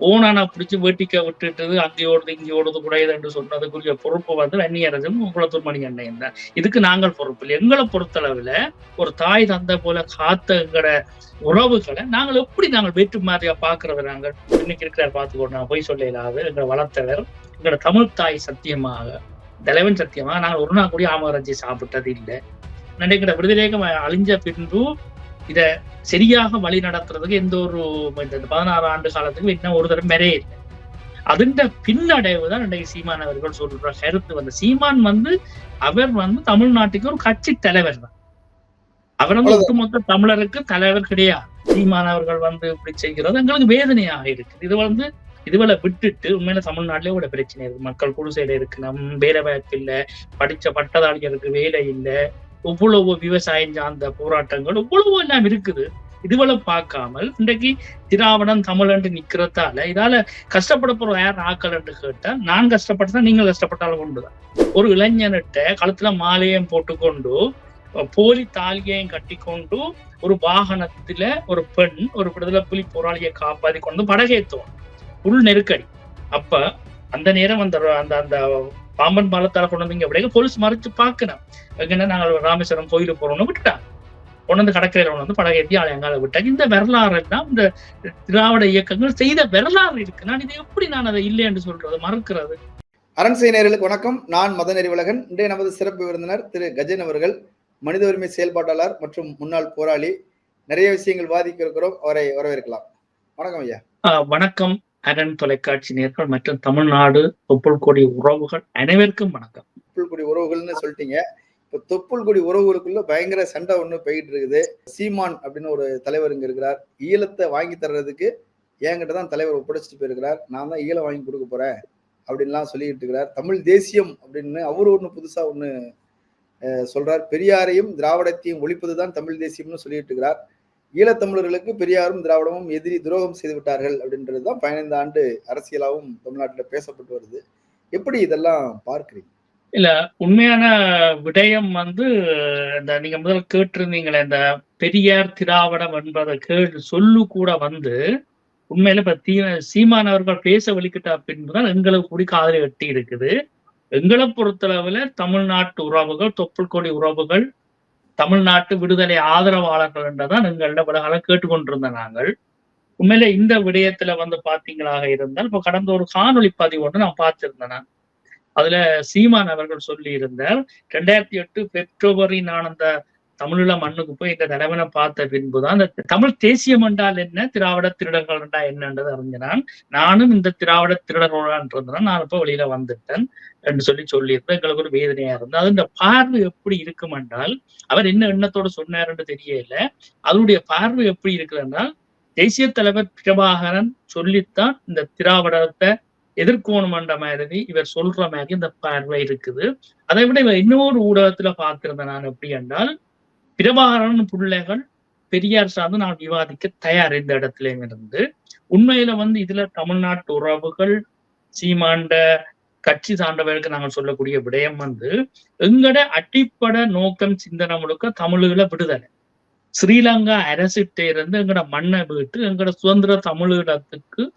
ஓனானா பிடிச்சி வேட்டிக்க விட்டுட்டது அங்கே ஓடுது இங்கே ஓடுது குடையுது என்று சொன்னதுக்குரிய பொறுப்பு வந்து வன்னி குளத்தூர் மணி அண்ணன் தான். இதுக்கு நாங்கள் பொறுப்பு இல்லை. எங்களை பொறுத்தளவுல ஒரு தாய் தந்தை போல காத்த எங்கட உறவுகளை நாங்கள் எப்படி நாங்கள் வேற்று மாதிரியா பாக்குறது நாங்கள்? இன்னைக்கு இருக்கிறார் பார்த்துக்கோ நான் போய் சொல்ல இல்லாது எங்களை வளர்த்தவர் எங்களோட தமிழ் தாய் சத்தியமாக தலைவன் சத்தியமாக நாங்கள் ஒரு நாள் கூட ஆமரஞ்சி சாப்பிட்டது இல்லை நினைக்கிற விடுதலைக்கு அழிஞ்ச பின்பு இத சரியாக வழி நடத்துறதுக்கு எந்த ஒரு இந்த பதினாறு ஆண்டு காலத்துக்கு இன்னும் ஒரு தடவை மெரே இல்லை. அதுண்ட பின்னடைவு தான் இன்றைக்கு சீமான் அவர்கள் சொல்ற கருத்து வந்து. சீமான் வந்து அவர் வந்து தமிழ்நாட்டுக்கு ஒரு கட்சி தலைவர் தான். அவர் வந்து ஒட்டுமொத்த தமிழருக்கு தலைவர் கிடையாது. சீமான் அவர்கள் வந்து இப்படி செய்கிறது எங்களுக்கு வேதனையாக இருக்குது. இது வந்து இதுவரை விட்டுட்டு உண்மையில தமிழ்நாட்டிலே ஒரு பிரச்சனை இருக்கு. மக்கள் குடிசையில இருக்கு நம் வேலை வாய்ப்பு இல்லை படிச்ச பட்டதாரிகளுக்கு வேலை இல்லை. இவ்வளவு விவசாயம் சார்ந்த போராட்டங்கள் இவ்வளவு எல்லாம் இருக்குது. இதுவரை பார்க்காமல் இன்றைக்கு திராவிடம் தமிழ் என்று நிக்கிறதால இதால கஷ்டப்பட போற யார் ஆக்கள் என்று கேட்டா நான் கஷ்டப்பட்டதா நீங்கள் கஷ்டப்பட்டாலும் கொண்டுதான் ஒரு இளைஞனிட்ட கழுத்துல மாலையம் போட்டுக்கொண்டு போலி தாலியையும் கட்டிக்கொண்டு ஒரு வாகனத்துல ஒரு பெண் ஒரு விடுதலை புலி போராளியை காப்பாத்தி கொண்டு படகேத்துவோம் உள் நெருக்கடி. அப்ப அந்த நேரம் அந்த அந்த அந்த பாம்பன் பாலத்தால கொண்டு வந்து இங்க போலீஸ் மறைச்சு பார்க்கணும். எங்கன்னா நாங்கள் ராமேஸ்வரம் கோயிலுக்கு போறோம்னு விட்டுட்டாங்க கொண்டு வந்து கடற்கரையில கொண்டு வந்து படகேத்தி ஆலயங்கால விட்டாங்க இந்த வரலாறு எல்லாம் இந்த திராவிட இயக்கங்கள் செய்த வரலாறு இருக்கு. நான் இதை எப்படி நான் அதை இல்லை என்று சொல்றது? மறுக்கிறது? அரண்சை நேர்களுக்கு வணக்கம். நான் மத நெறிவலகன் இன்றைய நமது சிறப்பு விருந்தினர் திரு கஜன் அவர்கள் மனித உரிமை செயல்பாட்டாளர் மற்றும் முன்னாள் போராளி. நிறைய விஷயங்கள் வாதிக்க இருக்கிறோம். அவரை வரவேற்கலாம். வணக்கம் ஐயா. வணக்கம். அரண் தொலைக்காட்சி நேர்கள் மற்றும் தமிழ்நாடு தொப்புள் கொடி உறவுகள் அனைவருக்கும் வணக்கம். தொப்புள் கொடி உறவுகள்னு சொல்லிட்டீங்க. இப்போ தொப்புள் கொடி உறவுகளுக்குள்ள பயங்கர சண்டை ஒண்ணு போயிட்டு இருக்குது. சீமான் அப்படின்னு ஒரு தலைவர் இங்க இருக்கிறார். ஈழத்தை வாங்கி தர்றதுக்கு என்கிட்ட தான் தலைவர் ஒப்படைச்சிட்டு போயிருக்கிறார். நான் தான் ஈழம் வாங்கி கொடுக்க போறேன் அப்படின்லாம் சொல்லிட்டு இருக்கிறார். தமிழ் தேசியம் அப்படின்னு அவரு ஒண்ணு புதுசா ஒண்ணு சொல்றார். பெரியாரையும் திராவிடத்தையும் ஒழிப்பதுதான் தமிழ் தேசியம்னு சொல்லிட்டு இருக்கிறார். ஈழத்தமிழர்களுக்கு பெரியாரும் திராவிடமும் எதிரி துரோகம் செய்து விட்டார்கள் அப்படின்றது தான் பதினைந்து ஆண்டு அரசியலாகவும் தமிழ்நாட்டில் பேசப்பட்டு வருது. எப்படி இதெல்லாம் பார்க்கிறீங்க? இல்ல உண்மையான விடயம் வந்து இந்த நீங்க முதல் கேட்டிருந்தீங்களே இந்த பெரியார் திராவிடம் என்பதை கேள் சொல்லு கூட வந்து உண்மையில இப்ப தீ சீமான் அவர்கள் பேச வலிக்கிட்ட பின்புதான் எங்களுக்கு கூடி காதலி கட்டி இருக்குது எங்களை பொறுத்தளவுல தமிழ்நாட்டு உறவுகள் தொப்புள் கொடி உறவுகள் தமிழ்நாட்டு விடுதலை ஆதரவாளர்கள் என்றதான் எங்கள்ட விலகாலம் கேட்டுக்கொண்டிருந்த நாங்கள். உண்மையில இந்த விடயத்துல வந்து பாத்தீங்களாக இருந்தால் இப்ப கடந்த ஒரு காணொலி பதிவு ஒன்று நான் பார்த்திருந்தேன் அதுல சீமான் அவர்கள் சொல்லி இருந்தார் ரெண்டாயிரத்தி எட்டு பெப்ரவரி நான் அந்த தமிழீழ மண்ணுக்கு போய் இந்த தலைவனை பார்த்த பின்புதான் அந்த தமிழ் தேசியம் என்றால் என்ன? திராவிட திருடர்கள் என்றா என்னன்றது அறிஞ்சினான் நானும் இந்த திராவிட திருடர்களான் இருந்தேன் நான் இப்ப வெளியில வந்துட்டேன் என்று சொல்லி சொல்லியிருந்தேன் எங்களுக்கு ஒரு வேதனையா இருந்தது. அது இந்த பார்வை எப்படி இருக்கும் என்றால் அவர் என்ன எண்ணத்தோட சொன்னாருன்னு தெரியல. அதனுடைய பார்வை எப்படி இருக்குது என்றால் தேசிய தலைவர் பிரபாகரன் சொல்லித்தான் இந்த திராவிடத்தை எதிர்கோணுமன்ற என்ற மாதிரி இவர் சொல்ற மாதிரி இந்த பார்வை இருக்குது. அதை விட இவர் இன்னொரு ஊடகத்துல பார்த்திருந்தேன் நான். எப்படி என்றால் பிரபாகரன் பிள்ளைகள் பெரியார் சார்ந்து நான் விவாதிக்க தயார் இந்த இடத்துல இருந்து உண்மையில வந்து இதுல தமிழ்நாட்டு உறவுகள் சீமாண்ட கட்சி சார்ந்தவர்களுக்கு நாங்கள் சொல்லக்கூடிய விடயம் வந்து எங்கட அடிப்படை நோக்கம் சிந்தனை முழுக்க தமிழீழ விடுதலை. ஸ்ரீலங்கா அரசிட்டே இருந்து எங்கட மண்ணை விட்டு எங்கட சுதந்திர தமிழீழத்துக்கு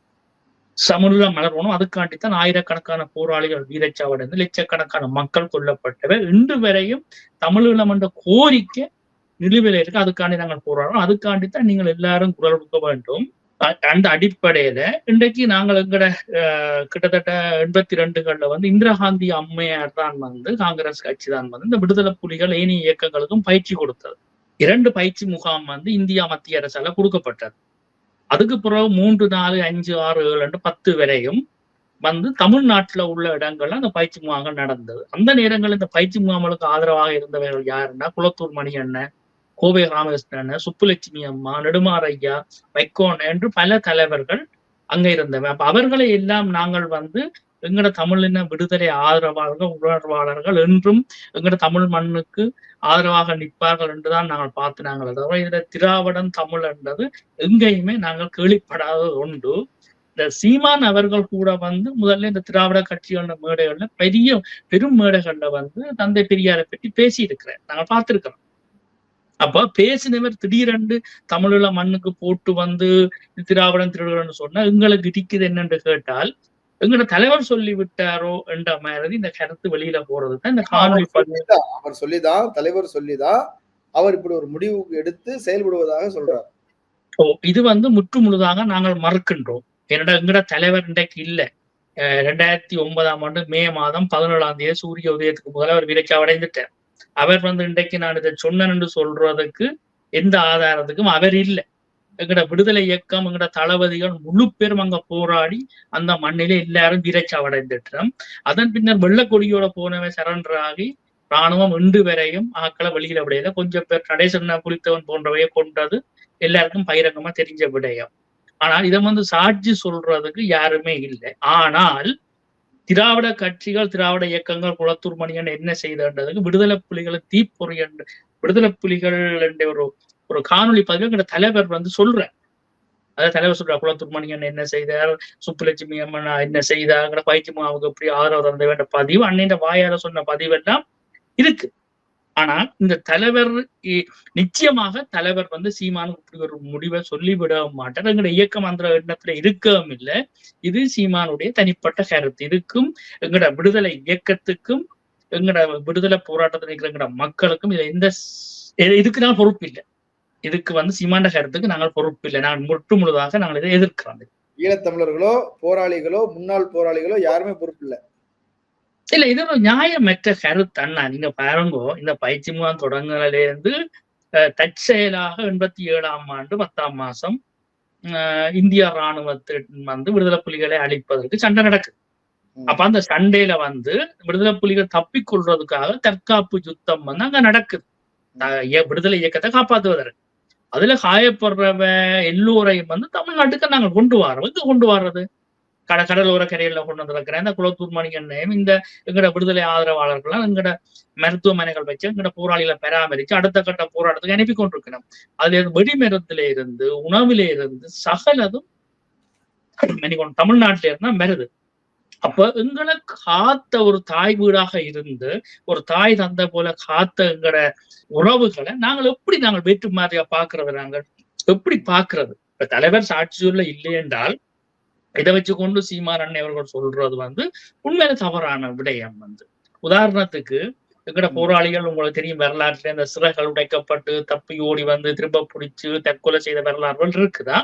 சமூக மலர்வனும் அதுக்காண்டித்தான் ஆயிரக்கணக்கான போராளிகள் வீரச்சாவடைந்து லட்சக்கணக்கான மக்கள் கொல்லப்பட்டவர் இன்று வரையும் தமிழீழம் என்ற கோரிக்கை நிலுவையில் இருக்கு அதுக்காண்டி நாங்கள் போராடுறோம். அதுக்காண்டித்தான் நீங்கள் எல்லாரும் குரல் கொடுக்க வேண்டும். அந்த அடிப்படையில இன்றைக்கு நாங்கள் எங்கட கிட்டத்தட்ட எண்பத்தி ரெண்டுகள்ல வந்து இந்திரா காந்தி அம்மையார் தான் வந்து காங்கிரஸ் கட்சி தான் வந்து இந்த விடுதலை புலிகள் ஏனைய இயக்கங்களுக்கும் பயிற்சி கொடுத்தது. இரண்டு பயிற்சி முகாம் வந்து இந்தியா மத்திய அரசால கொடுக்கப்பட்டது. அதுக்கு பிறகு மூன்று நாலு அஞ்சு ஆறு ஏழு பத்து வரையும் வந்து தமிழ்நாட்டுல உள்ள இடங்கள்ல அந்த பயிற்சி முகாம்கள் நடந்தது. அந்த நேரங்களில் இந்த பயிற்சி முகாம்களுக்கு ஆதரவாக இருந்தவர்கள் யாருன்னா குளத்தூர் மணி அண்ணன் கோவை ராமகிருஷ்ணன் சுப்புலட்சுமி அம்மா நெடுமாரையா வைக்கோன் என்று பல தலைவர்கள் அங்க இருந்தவன் அப்ப அவர்களை எல்லாம் நாங்கள் வந்து எங்கட தமிழின விடுதலை ஆதரவாளர்கள் உணர்வாளர்கள் என்றும் எங்கட தமிழ் மண்ணுக்கு ஆதரவாக நிற்பார்கள் என்றுதான் நாங்கள் பார்த்து நாங்கள் தவிர இதுல திராவிடம் தமிழ் என்றது எங்கேயுமே நாங்கள் கேள்விப்படாத உண்டு இந்த சீமான் அவர்கள் கூட வந்து முதல்ல இந்த திராவிட கட்சிகள மேடைகள்ல பெரிய பெரும் மேடைகள்ல வந்து தந்தை பெரியாரை பற்றி பேசி இருக்கிறேன் நாங்கள் பார்த்திருக்கிறோம். அப்ப பேசினவர் திடீரென்று தமிழுல மண்ணுக்கு போட்டு வந்து திராவிடம் திருவிழான்னு சொன்னா எங்களுக்கு இடிக்குது என்னன்னு கேட்டால் எங்களோட தலைவர் சொல்லி விட்டாரோ என்ற மாதிரி இந்த கருத்து வெளியில போறது தான் இந்த காணொலி அவர் சொல்லிதான் தலைவர் சொல்லிதான் அவர் இப்படி ஒரு முடிவு எடுத்து செயல்படுவதாக சொல்றார். ஓ இது வந்து முற்று முழுதாக நாங்கள் மறுக்கின்றோம். என்னடா எங்கட தலைவர் இன்றைக்கு இல்ல. ரெண்டாயிரத்தி ஒன்பதாம் ஆண்டு மே மாதம் பதினேழாம் தேதி சூரிய உதயத்துக்கு முதல்ல அவர் விலைக்கு அடைந்துட்டார் அவர் வந்து இன்றைக்கு நான் இதை சொன்னேன் என்று சொல்றதுக்கு எந்த ஆதாரத்துக்கும் அவர் இல்லை. எங்கட விடுதலை இயக்கம் எங்கட தளபதிகள் முழு பேரும் அங்க போராடி அந்த மண்ணிலே எல்லாரும் வீரச்சாவடைந்துட்டோம். அதன் பின்னர் வெள்ளக்கொடியோட போனவன் சரண்டர் ஆகி ராணுவம் இன்று வரையும் ஆக்களை வெளியில விடையில கொஞ்சம் பேர் நடேசன்னா குளித்தவன் போன்றவையை கொண்டது எல்லாருக்கும் பகிரங்கமா தெரிஞ்ச விடயம். ஆனால் இதை வந்து சாட்சி சொல்றதுக்கு யாருமே இல்லை. ஆனால் திராவிட கட்சிகள் திராவிட இயக்கங்கள் குளத்தூர் மணியன் என்ன செய்தன்றதுக்கு விடுதலை புலிகளை தீப்பொறி என்று விடுதலை புலிகள் என்ற ஒரு ஒரு காணொளி பதிவு தலைவர் வந்து சொல்ற அதாவது தலைவர் சொல்ற குளத்தூர் மணியன் என்ன செய்தார் சுப்புலட்சுமி அம்மன் என்ன செய்தார் பயிற்சி மாவுக்கு எப்படி ஆதரவு தந்த வேண்ட பதிவு அன்னையின் வாயால சொன்ன பதிவெல்லாம் இருக்கு. ஆனா இந்த தலைவர் இ- நிச்சயமாக தலைவர் வந்து சீமானுக்கு இப்படி ஒரு முடிவை சொல்லிவிட மாட்டார். எங்களோட இயக்கம் அந்த எண்ணத்துல இருக்கவும் இல்லை. இது சீமானுடைய தனிப்பட்ட கருத்து. இதுக்கும் எங்களோட விடுதலை இயக்கத்துக்கும் எங்களோட விடுதலை போராட்டத்தில் இருக்கிற எங்களோட மக்களுக்கும் இதுல எந்த இதுக்கு நான் பொறுப்பு இல்லை. இதுக்கு வந்து சீமாண்ட கருத்துக்கு நாங்கள் பொறுப்பு இல்லை. நான் முற்று முழுதாக நாங்கள் இதை எதிர்க்கிறோம். ஈழத்தமிழர்களோ போராளிகளோ முன்னாள் போராளிகளோ யாருமே பொறுப்பு இல்லை. இல்ல இது ஒரு நியாயமற்ற கருத்து அண்ணா. நீங்க பாருங்கோ இந்த பயிற்சி முகாம் தொடங்குனதுல இருந்து தற்செயலாக எண்பத்தி ஏழாம் ஆண்டு பத்தாம் மாசம் இந்திய ராணுவத்தின் வந்து விடுதலை புலிகளை அழிப்பதற்கு சண்டை நடக்குது. அப்ப அந்த சண்டையில வந்து விடுதலை புலிகள் தப்பிக்கொள்றதுக்காக தற்காப்பு யுத்தம் வந்து அங்க நடக்குது. விடுதலை இயக்கத்தை காப்பாத்துவதற்கு. அதுல காயப்படுறவ எல்லோரையும் வந்து தமிழ்நாட்டுக்கு நாங்க கொண்டு வரோம் எங்க கொண்டு வர்றது. கட கடலோர கரையில கொண்டு வந்திருக்கிற இந்த குளத்தூர் மணிகண்ணையும் இந்த எங்கட விடுதலை ஆதரவாளர்கள்லாம் எங்கட மருத்துவமனைகள் வச்சு எங்கட போராளிகளை பராமரிச்சு அடுத்த கட்ட போராட்டத்துக்கு அனுப்பி கொண்டிருக்கணும். அதுல இருந்து வெடிமரத்துல இருந்து உணவில இருந்து சகலதும் தமிழ்நாட்டில தமிழ்நாட்டுல இருந்தா மருது. அப்ப எங்களை காத்த ஒரு தாய் வீடாக இருந்து ஒரு தாய் தந்தை போல காத்த எங்கட உறவுகளை நாங்கள் எப்படி நாங்கள் வேற்று மாதிரியா பாக்குறது நாங்கள்? எப்படி பாக்குறது? இப்ப தலைவர் சாட்சியூர்ல இல்லை என்றால் இதை வச்சு கொண்டு சீமான் அண்ணன் அவர்கள் சொல்றது வந்து உண்மையில தவறான விடயம் வந்து. உதாரணத்துக்கு எங்கட போராளிகள் உங்களுக்கு தெரியும் வரலாற்றுல இந்த சிறைகள் உடைக்கப்பட்டு தப்பி ஓடி வந்து திரும்ப பிடிச்சு தற்கொலை செய்த வரலாறுகள் இருக்குதா?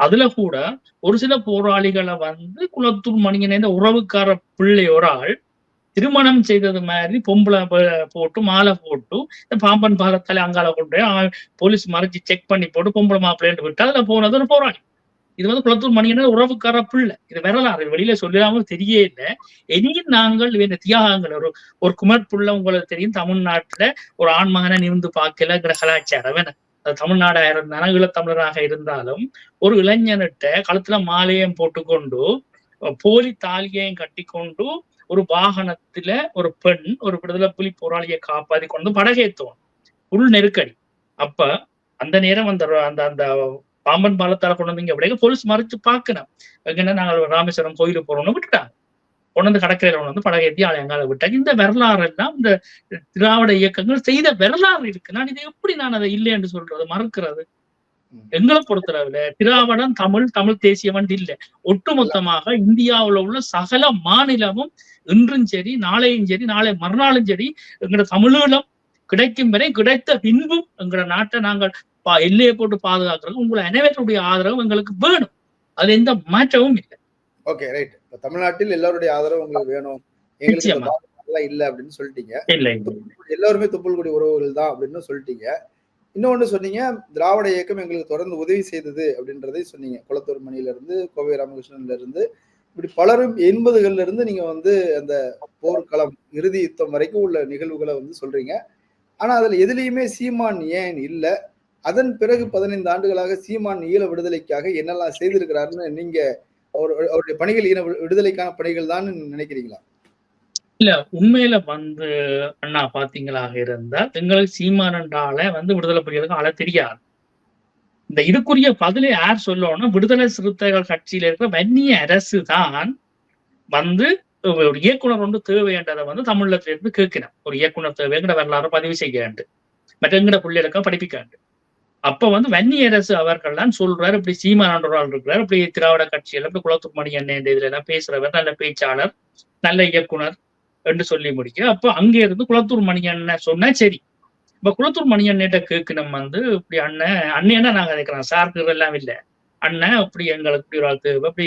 அதுல கூட ஒரு சில போராளிகளை வந்து குளத்தூர் மணியனை இந்த உறவுக்கார பிள்ளை ஒரு ஆள் திருமணம் செய்தது மாதிரி பொம்பளை போட்டு மாலை போட்டு இந்த பாம்பன் பாலத்தால அங்கால கொண்டு போய் போலீஸ் மறைச்சு செக் பண்ணி போட்டு பொம்பளை மாப்பிள்ளைன்னு விட்டு அதுல போனது ஒரு போராளி. இது வந்து குளத்தூர் மணியனர் உறவுக்கார பிள்ளை. இது வரலாறு வெளியில சொல்லாம தெரியவே இல்லை. இனியும் நாங்கள் இந்த தியாகங்கள் ஒரு ஒரு குமர் புள்ள உங்களுக்கு தெரியும் தமிழ்நாட்டுல ஒரு ஆண்மகனை நிமிந்து பார்க்கல கலாச்சாரம் என்ன? அது தமிழ்நாடா இருந்தாலும் ஈழத்தமிழராக இருந்தாலும் ஒரு இளைஞனிட்ட கழுத்துல மாலையும் போட்டுக்கொண்டு போலி தாலியையும் கட்டிக்கொண்டு ஒரு வாகனத்துல ஒரு பெண் ஒரு விடுதலை புலி போராளியை காப்பாத்தி கொண்டு படகேத்துவோம் உள் நெருக்கடி. அப்ப அந்த நேரம் அந்த அந்த அந்த பாம்பன் பாலத்தால கொண்டு வந்தீங்க அப்படியே போலீஸ் மறைச்சு பாக்கணும் எங்கன்னா நாங்கள் ராமேஸ்வரம் கோயிலுக்கு போறோம்னு விட்டுட்டாங்க கொண்டு வந்து கடற்கரையில கொண்டு வந்து படகேத்தி ஆலயங்கால விட்டாங்க. இந்த வரலாறு எல்லாம் இந்த திராவிட இயக்கங்கள் செய்த வரலாறு இருக்கு. நான் இதை எப்படி நான் அதை இல்லை என்று சொல்றது மறுக்கிறது? எங்களை பொறுத்தளவுல திராவிடம் தமிழ் தமிழ் தேசியவன் இல்லை. ஒட்டுமொத்தமாக இந்தியாவுல உள்ள சகல மாநிலமும் இன்றும் சரி நாளையும் சரி நாளை மறுநாளும் சரி எங்களோட தமிழீழம் கிடைக்கும் வரை கிடைத்த பின்பும் எங்களோட நாட்டை நாங்கள் பா- எல்லையை போட்டு பாதுகாக்கிறது உங்களை அனைவருடைய ஆதரவு எங்களுக்கு வேணும். அது எந்த மாற்றமும் இல்லை. ஓகே ரைட் தமிழ்நாட்டில் எல்லாருடைய ஆதரவு உங்களுக்கு வேணும். இல்ல அப்படின்னு சொல்லிட்டீங்க. எல்லாருமே துப்புல்குடி உறவுகள் தான் அப்படின்னு சொல்லிட்டீங்க. இன்னொன்னு சொன்னீங்க திராவிட இயக்கம் எங்களுக்கு தொடர்ந்து உதவி செய்தது அப்படின்றதை சொன்னீங்க. குளத்தூர் மணியில இருந்து கோவை ராமகிருஷ்ணன்ல இருந்து இப்படி பலரும் எண்பதுகள்ல இருந்து நீங்க வந்து அந்த போர்க்களம் இறுதி யுத்தம் வரைக்கும் உள்ள நிகழ்வுகளை வந்து சொல்றீங்க. ஆனா அதுல எதுலயுமே சீமான் ஏன் இல்ல? அதன் பிறகு பதினைந்து ஆண்டுகளாக சீமான் ஈழ விடுதலைக்காக என்னெல்லாம் செய்திருக்கிறாருன்னு நீங்க அவர் அவருடைய பணிகள் ஈழ விடுதலைக்கான பணிகள் தான் நினைக்கிறீங்களா? இல்ல உண்மையில வந்து அண்ணா பாத்தீங்களாக இருந்தால் எங்களுக்கு சீமானண்டால வந்து விடுதலை புலிகளுக்கு ஆள தெரியாது. இந்த இதுக்குரிய பதிலை யார் சொல்லணும்னா விடுதலை சிறுத்தைகள் கட்சியில இருக்கிற வன்னிய அரசு தான் வந்து ஒரு இயக்குனர் ஒன்று தேவைன்றதை வந்து தமிழகத்துல இருந்து கேட்கிறேன் ஒரு இயக்குனர் தேவைங்கிற வரலாறு பதிவு செய்ய வேண்டும். மற்ற எங்கட பிள்ளைகளுக்கும் படிப்பிக்காண்டு அப்ப வந்து வன்னியரசு அவர்கள் தான் சொல்றாரு இப்படி சீமானவர்கள் இருக்கிறார் இப்படி திராவிட கட்சியில் இப்படி குளத்தூர் மணி அண்ணன் இதுல எல்லாம் பேசுறவர் நல்ல பேச்சாளர் நல்ல இயக்குனர் என்று சொல்லி முடிக்க. அப்ப அங்க இருந்து குளத்தூர் மணி அண்ணன் சொன்னா சரி. இப்ப குளத்தூர் மணி அண்ணன் கேட்கணும் வந்து இப்படி அண்ணன் அண்ணன் நாங்க நினைக்கிறோம் சார்க்கு எல்லாம் இல்ல. அண்ணன் அப்படி எங்களுக்கு இப்படி ஒரு ஆள் அப்படி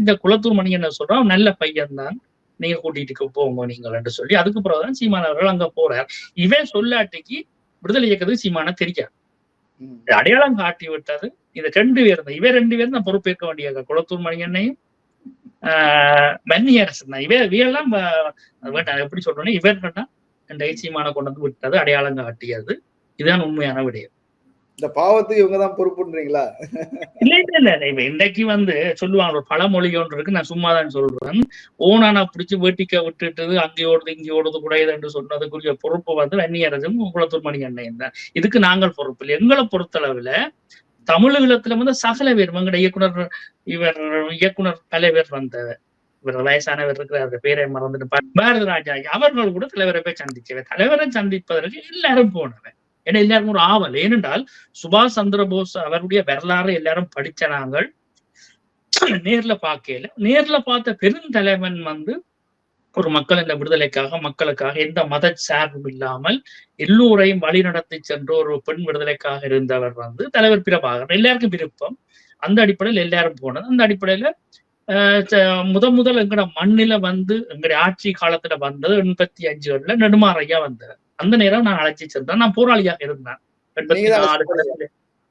இந்த குளத்தூர் மணி அண்ணன் சொல்றோம் நல்ல பையன் தான் நீங்க கூட்டிட்டு போங்க நீங்கள் என்று சொல்லி அதுக்கு பிறகுதான் சீமான் அவர்கள் அங்க போறார். இவன் சொல்லாட்டிக்கு விடுதலை இயக்கத்துக்கு சீமான தெரியாது. அடையாளம் காட்டி விட்டது. இந்த ரெண்டு பேர் தான். இவ ரெண்டு பேரும் தான் பொறுப்பேற்க வேண்டியது. குளத்தூர் மணியண்ணையும் ஆஹ் தான். இவ இவையெல்லாம் எப்படி சொல்றேன்னா இவர்கள் தான் இந்த சீமான கொண்டு வந்து விட்டது அடையாளம் காட்டியது. இதுதான் உண்மையான விடயம். இந்த பாவத்துக்கு இவங்க தான் பொறுப்புன்றீங்களா? இல்ல இல்ல இல்ல. இப்ப இன்னைக்கு வந்து சொல்லுவாங்க ஒரு பழமொழி ஒன்று இருக்கு. நான் சும்மா தான் சொல்றேன். நான் பிடிச்சு வேட்டிக்க விட்டுட்டு அங்கே ஓடுது இங்கே ஓடுது கூடாது என்று சொன்னதுக்குரிய பொறுப்பு வந்து வன்னியரசும் குளத்தூர் மணி அண்ணன் தான் இதுக்கு நாங்கள் பொறுப்பு இல்லை. எங்களை பொறுத்தளவுல தமிழகத்துல வந்து சகல பேர் எங்கட இயக்குனர் இவர் இயக்குனர் தலைவர் வந்த இவர் வயசானவர் இருக்கிற பேரை மறந்துட்டு பாரதி ராஜா அவர்கள் கூட தலைவரை போய் சந்திச்சவர் தலைவரை சந்திப்பதற்கு எல்லாரும் போனவன் ஏன்னா எல்லாருக்கும் ஒரு ஆவல். ஏனென்றால் சுபாஷ் சந்திர போஸ் அவருடைய வரலாறு எல்லாரும் படிச்ச நாங்கள். நேர்ல பார்க்கல. நேர்ல பார்த்த பெருந்தலைவன் வந்து ஒரு மக்கள் இந்த விடுதலைக்காக மக்களுக்காக எந்த மத சார்பும் இல்லாமல் எல்லோரையும் வழி நடத்தி சென்ற ஒரு பெண் விடுதலைக்காக இருந்தவர் வந்து தலைவர் பிரபாகர் எல்லாருக்கும் விருப்பம். அந்த அடிப்படையில் எல்லாரும் போனது. அந்த அடிப்படையில முத முதல் எங்கட மண்ணில வந்து எங்களுடைய ஆட்சி காலத்துல வந்தது எண்பத்தி அஞ்சுகள்ல நெடுமாறையா வந்தார் அந்த நேரம் நான் அழைச்சி சென்றேன் நான் போராளியாக இருந்தேன். எண்பத்தி நாலு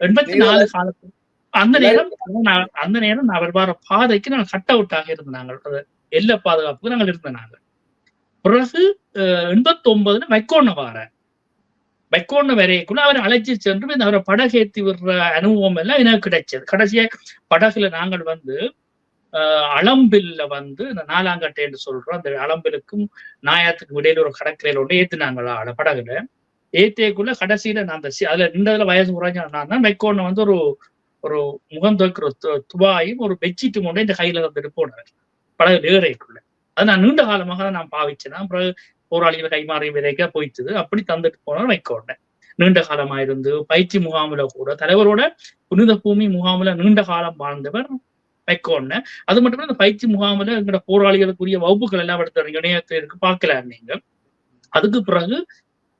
எண்பத்தி நாலு காலத்துல. அந்த நேரம் அந்த நேரம் நான் அவர் வர பாதைக்கு நாங்கள் கட் அவுட்டாக இருந்த நாங்கள். எல்லை பாதுகாப்புக்கு நாங்கள் இருந்த நாங்கள். பிறகு எண்பத்தி ஒன்பதுல வைக்கோண்ண வார. வைக்கோண்ண வரைக்குள்ள அவரை அழைச்சி சென்று அவரை படகேத்தி விடுற அனுபவம் எல்லாம் எனக்கு கிடைச்சது. கடைசியா படகுல நாங்கள் வந்து அளம்பில்ல வந்து இந்த நாலாங்கட்டை என்று சொல்றோம். அந்த அளம்பிலுக்கும் நாயாத்துக்கும் இடையில ஒரு கடற்கரையில ஒன்று ஏத்துனாங்களா? அட படகுல. ஏத்தேக்குள்ள கடைசியில நான் அந்த அதுல நின்றதுல வயசு குறைஞ்ச நான் தான் வந்து ஒரு ஒரு முகம் துவைக்கிற துபாயும் ஒரு பெட்ஷீட்டும் கொண்டு இந்த கையில வந்துட்டு போனார். படகு ஏறைக்குள்ள அது நான் நீண்ட காலமாக தான் நான் பாவிச்சேன். அப்புறம் போராளிகள் கைமாறி விதைக்க போயிட்டுது. அப்படி தந்துட்டு போனார் வைக்கோண்டேன் நீண்ட காலமா இருந்து பயிற்சி முகாமில் கூட தலைவரோட புனித பூமி முகாமில் நீண்ட காலம் வாழ்ந்தவர் வைக்கோண்ண அது மட்டுமே அந்த பயிற்சி முகாமில் எங்களோட போராளிகளுக்குரிய வகுப்புகள் எல்லாம் எடுத்து இணையத்துல இருக்கு பார்க்கலாம் நீங்க அதுக்கு பிறகு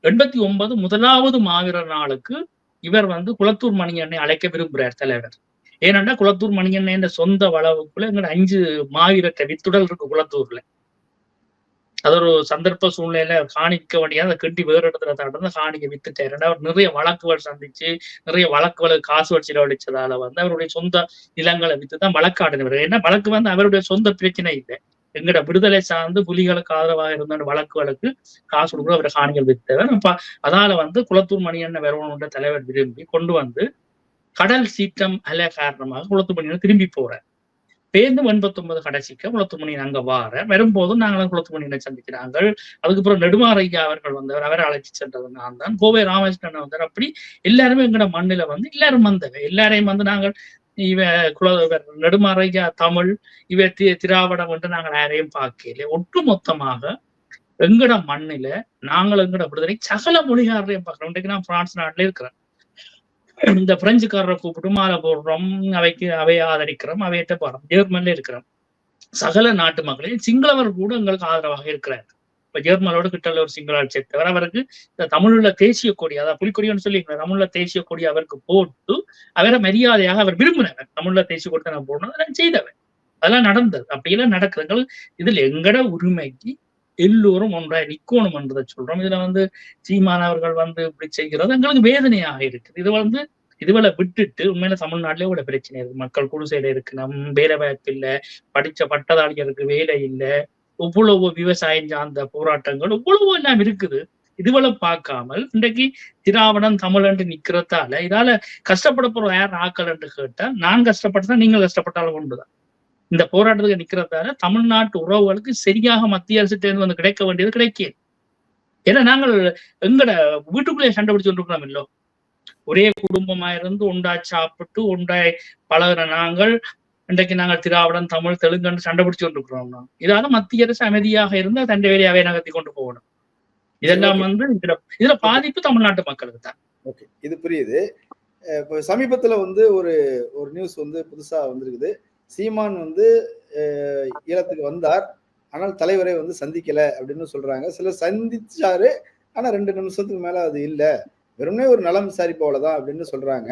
எண்பத்தி ஒன்பது முதலாவது மாவீரர் நாளுக்கு இவர் வந்து குளத்தூர் மணியண்ணை அழைக்க விரும்புகிறார் தலைவர். ஏனென்றா குளத்தூர் மணியண்ணை சொந்த வளவுக்குள்ள எங்க அஞ்சு மாவீரத்தை வித்துடல் இருக்கு குளத்தூர்ல. அது ஒரு சந்தர்ப்ப சூழ்நிலையில காணிக்க வேண்டிய அந்த கட்டி வேறு இடத்துல தாண்டது காணிக்க வித்துட்டாரு அவர் நிறைய வழக்குகள் சந்திச்சு நிறைய வழக்குகளுக்கு காசு வச்சு செலவழிச்சதால வந்து அவருடைய சொந்த நிலங்களை வித்து தான் வழக்காடினவர். ஏன்னா வழக்கு வந்து அவருடைய சொந்த பிரச்சனை இல்லை. எங்கட விடுதலை சார்ந்து புலிகளுக்கு ஆதரவாக இருந்த வழக்குகளுக்கு காசு கொடுக்குற அவர் காணிகள் வித்தவர். அப்ப அதால வந்து குளத்தூர் மணியண்ண வரவனுடைய தலைவர் விரும்பி கொண்டு வந்து கடல் சீற்றம் அலை காரணமாக குளத்தூர் மணியன் திரும்பி போறார். பேருந்து எண்பத்தொன்பது கடைசிக்கு கடைசிக்க குளத்தூர் அங்க வார. வரும்போதும் நாங்களும் குளத்தூர் சந்திக்கிறாங்க அதுக்கப்புறம் நெடுமாறையா அவர்கள் வந்தவர் அவரை அழைச்சி சென்றது நான் தான். கோவை ராமகிருஷ்ணன் வந்தார். அப்படி எல்லாருமே எங்கட மண்ணில வந்து எல்லாரும் வந்தவ. எல்லாரையும் வந்து நாங்கள் இவ குல நெடுமாறையா தமிழ் இவ தி திராவிடம் என்று நாங்கள் யாரையும் பார்க்கல ஒட்டு மொத்தமாக எங்கட மண்ணில நாங்கள் எங்கட விடுதலை சகல மொழிகாரரையும் பார்க்கிறோம். இன்றைக்கு நான் பிரான்ஸ் நாட்டுல இருக்கிறேன். இந்த பிரெஞ்சுக்காரரை கூப்பிட்டு மாலை போடுறோம் அவைக்கு அவையை ஆதரிக்கிறோம் அவையிட்ட போறோம். ஜெர்மன்ல இருக்கிறோம். சகல நாட்டு மக்களையும் சிங்களவர் கூட எங்களுக்கு ஆதரவாக இருக்கிறார். இப்ப ஜெர்மனோட கிட்டல ஒரு சிங்களால் சேர்த்தவர். அவருக்கு இந்த தமிழுள்ள தேசிய கொடி அதாவது புலிக்கொடின்னு சொல்லி தமிழ்ல தேசிய கொடி அவருக்கு போட்டு அவரை மரியாதையாக அவர் விரும்பினவர் தமிழ்ல தேசிய கொடி நான் போடணும் அதெல்லாம் செய்தவர். அதெல்லாம் நடந்தது. அப்படியெல்லாம் நடக்குதுங்கள் இதுல எங்கட உரிமைக்கு எல்லோரும் ஒன்றாய் நிக்கணும் என்றதை சொல்றோம். இதுல வந்து சீமானவர்கள் வந்து இப்படி செய்கிறது எங்களுக்கு வேதனையாக இருக்குது. இது வந்து இதுவரை விட்டுட்டு உண்மையில தமிழ்நாட்டிலே கூட பிரச்சனை இருக்கு. மக்கள் குடிசையில இருக்கு. நம் வேலை வாய்ப்பு இல்லை படிச்ச பட்டதாரிகளுக்கு வேலை இல்லை இவ்வளவு விவசாயம் சார்ந்த போராட்டங்கள் இவ்வளவு எல்லாம் இருக்குது. இதுவளை பார்க்காமல் இன்றைக்கு திராவிடம் தமிழ் என்று நிக்கிறதால இதால கஷ்டப்பட போற யார் ஆக்கள் என்று கேட்டா நான் கஷ்டப்பட்டா நீங்கள் கஷ்டப்பட்டாலும் ஒன்றுதான். இந்த போராட்டத்துக்கு நிக்கிறதால தமிழ்நாட்டு உறவுகளுக்கு சரியாக மத்திய அரசு தேர்ந்து வந்து கிடைக்க வேண்டியது கிடைக்கல ஏன்னா நாங்கள் எங்கட வீட்டுக்குள்ளேயே சண்டை பிடிச்சு இருக்கோம் இல்லோ. ஒரே குடும்பமா இருந்து ஒண்டாய் சாப்பிட்டு ஒண்டாய் பழகிற நாங்கள் இன்றைக்கு நாங்கள் திராவிடம் தமிழ் தெலுங்குன்னு சண்டை பிடிச்சு கொண்டிருக்கிறோம் இதால மத்திய அரசு அமைதியாக இருந்து தண்டை வேலையாவே நகர்த்தி கொண்டு போகணும். இதெல்லாம். வந்து இதுல இதுல பாதிப்பு தமிழ்நாட்டு மக்களுக்கு தான். ஓகே. இது புரியுது. சமீபத்துல வந்து ஒரு ஒரு நியூஸ் வந்து புதுசா வந்திருக்குது. சீமான் வந்து ஈழத்துக்கு வந்தார். ஆனால் தலைவரை வந்து சந்திக்கல அப்படின்னு சொல்றாங்க. சிலர் சந்திச்சாரு. ஆனா ரெண்டு நிமிஷத்துக்கு மேல அது இல்லை. வெறுமனே ஒரு நலம் விசாரிப்பவளதான் அப்படின்னு சொல்றாங்க.